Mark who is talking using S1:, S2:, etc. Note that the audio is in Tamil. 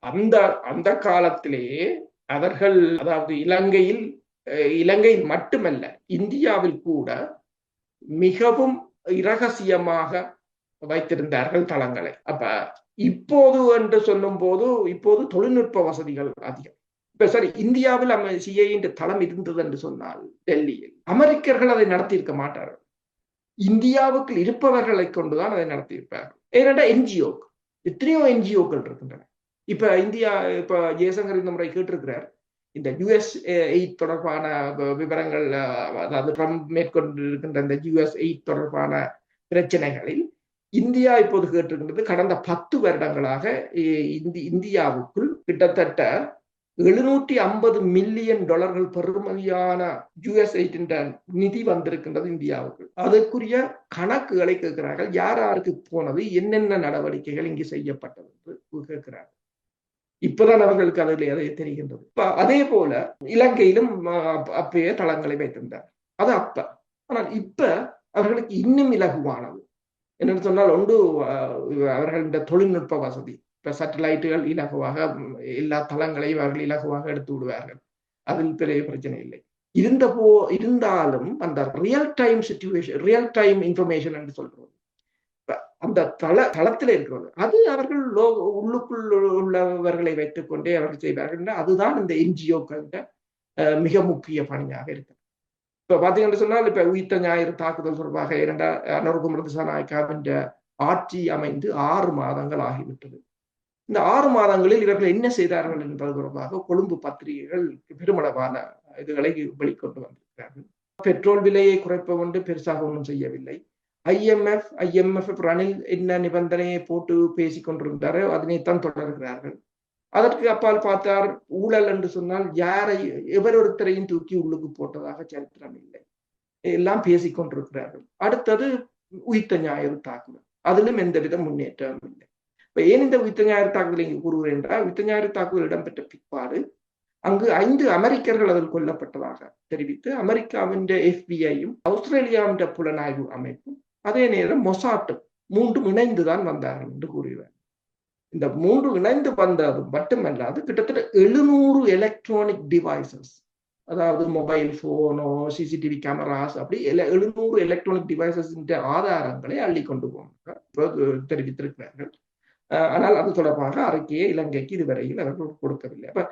S1: அந்த அந்த காலத்திலேயே அவர்கள் அதாவது இலங்கையில் இலங்கையில் மட்டுமல்ல இந்தியாவில் கூட மிகவும் இரகசியமாக வைத்திருந்தார்கள் தளங்களை. அப்ப இப்போது என்று சொல்லும் போது இப்போது தொழில்நுட்ப வசதிகள் அதிகம். இப்ப சரி இந்தியாவில் சிஐ தளம் இருந்தது என்று சொன்னால் டெல்லியில் அமெரிக்கர்கள் அதை நடத்தியிருக்க மாட்டார்கள். இந்தியாவுக்கு இருப்பவர்களை கொண்டுதான் அதை நடத்தியிருப்பார்கள். ஏனென்றால் என்ஜிஓ எத்தனையோ என்ஜிஓக்கள் இருக்கின்றன. இப்ப இந்தியா இப்ப ஜெயசங்கர் இந்த முறை கேட்டிருக்கிறார். இந்த யுஎஸ் எயிட் தொடர்பான விவரங்கள் அதாவது ட்ரம்ப் மேற்கொண்டு இருக்கின்ற இந்த யுஎஸ் எயிட் தொடர்பான பிரச்சனைகளில் இந்தியா இப்போது கேட்டிருக்கின்றது கடந்த பத்து வருடங்களாக இந்தி இந்தியாவுக்குள் கிட்டத்தட்ட எழுநூற்றி ஐம்பது மில்லியன் டாலர்கள் பெருமதியான யுஎஸ் எயிட்டின் நிதி வந்திருக்கின்றது இந்தியாவுக்கு அதற்குரிய கணக்குகளை கேட்கிறார்கள். யார் யாருக்கு போனது? என்னென்ன நடவடிக்கைகள் இங்கு செய்யப்பட்டது என்று கேட்கிறார்கள். இப்பதான் அவர்களுக்கு அதில் அதை தெரிகின்றது. அதே போல இலங்கையிலும் அப்பயே தளங்களை வைத்திருந்தார். அது அப்ப. ஆனால் இப்ப அவர்களுக்கு இன்னும் இலகுவானது. என்னென்னு சொன்னால் ஒன்று அவர்களின் தொழில்நுட்ப வசதி. இப்ப சேட்டலைட்டுகள் இலகுவாக எல்லா தளங்களையும் அவர்கள் இலகுவாக எடுத்து விடுவார்கள். அதில் பெரிய பிரச்சனை இல்லை. இருந்த போ இருந்தாலும் அந்த real time situation real time information என்று சொல்றது அந்த தள தளத்தில் இருக்கிறது அது அவர்கள் லோ உள்ளுக்குள் உள்ளவர்களை வைத்துக் கொண்டே அவர்கள் செய்வார்கள் அதுதான் இந்த என்ஜிஓக்கள் மிக முக்கிய பணியாக இருக்கு இப்ப பாத்தீங்கன்னு சொன்னால் இப்ப உயிர்த்த ஞாயிறு தாக்குதல் தொடர்பாக இரண்டா அனுர்குமர திசாநாயக்காவின் ஆட்சி அமைந்து ஆறு மாதங்கள் ஆகிவிட்டது. இந்த ஆறு மாதங்களில் இவர்கள் என்ன செய்தார்கள் என்பது தொடர்பாக கொழும்பு பத்திரிகைகள் பெருமளவான இதுகளை வெளிக்கொண்டு வந்திருக்கிறார்கள். பெட்ரோல் விலையை குறைப்ப ஒன்று பெருசாக ஒன்றும் செய்யவில்லை. ஐஎம்எஃப் ஐஎம்எஃப் ரணில் என்ன நிபந்தனையை போட்டு பேசி கொண்டிருந்தாரோ அதனைத்தான் தொடர்கிறார்கள். அதற்கு அப்பால் பார்த்தார் ஊழல் என்று சொன்னால் யாரை எவரொருத்தரையும் தூக்கி உள்ளுக்கு போட்டதாக சரித்திரம் இல்லை. எல்லாம் பேசிக் கொண்டிருக்கிறார்கள் அடுத்தது உயிர்த்த ஞாயிறு தாக்குதல். அதிலும் எந்தவித முன்னேற்றமும் இல்லை. இப்ப ஏன் இந்த உயிர்த்த ஞாயிறு தாக்குதல் இங்கு கூறுகிறேன் என்றால் உயிர்த்த ஞாயிறு தாக்குதல் இடம்பெற்ற பிற்பாடு அங்கு ஐந்து அமெரிக்கர்கள் அதில் கொல்லப்பட்டதாக தெரிவித்து அமெரிக்காவின் எஃபிஐயும் ஆஸ்திரேலியாவின் புலனாய்வு அமைப்பும் அதே நேரம் மொசாட்டும் மூன்றும் இணைந்துதான் வந்தார்கள் என்று கூறுகிறார். இந்த மூன்று இணைந்து வந்தது மட்டுமல்லாது கிட்டத்தட்ட எழுநூறு எலக்ட்ரானிக் டிவைசஸ் அதாவது மொபைல் போனோ சிசிடிவி கேமராஸ் அப்படி எழுநூறு எலக்ட்ரானிக் டிவைசஸ் ஆதாரங்களை அள்ளி கொண்டு போவாங்க தெரிவித்திருக்கிறார்கள். ஆனால் அது தொடர்பாக அறிக்கையை இலங்கைக்கு இதுவரையில் அவர்கள் கொடுக்கவில்லை. அப்ப